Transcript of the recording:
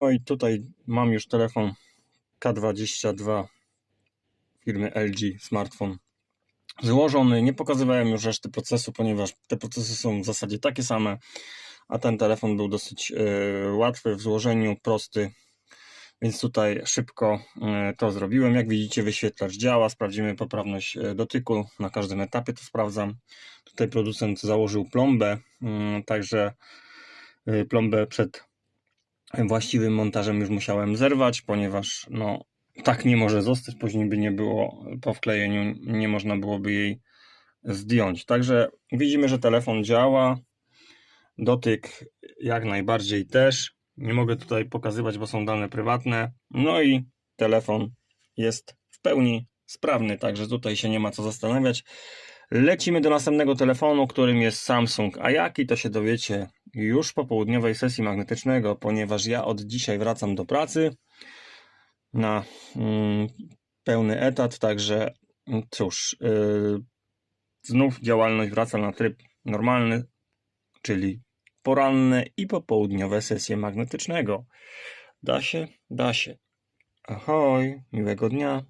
No i tutaj mam już telefon K22 firmy LG smartfon złożony. Nie pokazywałem już reszty procesu, ponieważ te procesy są w zasadzie takie same, a ten telefon był dosyć e, łatwy w złożeniu, prosty. Więc tutaj szybko e, to zrobiłem. Jak widzicie, wyświetlacz działa. Sprawdzimy poprawność e, dotyku. Na każdym etapie to sprawdzam. Tutaj producent założył plombę, mm, także plombę przed właściwym montażem już musiałem zerwać, ponieważ no, tak nie może zostać. Później by nie było po wklejeniu, nie można byłoby jej zdjąć. Także widzimy, że telefon działa. Dotyk jak najbardziej też. Nie mogę tutaj pokazywać, bo są dane prywatne. No i telefon jest w pełni sprawny, także tutaj się nie ma co zastanawiać. Lecimy do następnego telefonu, którym jest Samsung. A jaki to się dowiecie już po południowej sesji magnetycznego, ponieważ ja od dzisiaj wracam do pracy na mm, pełny etat, także mm, cóż, yy, znów działalność wraca na tryb normalny, czyli poranne i popołudniowe sesje magnetycznego. Da się? Da się. Ahoj, miłego dnia.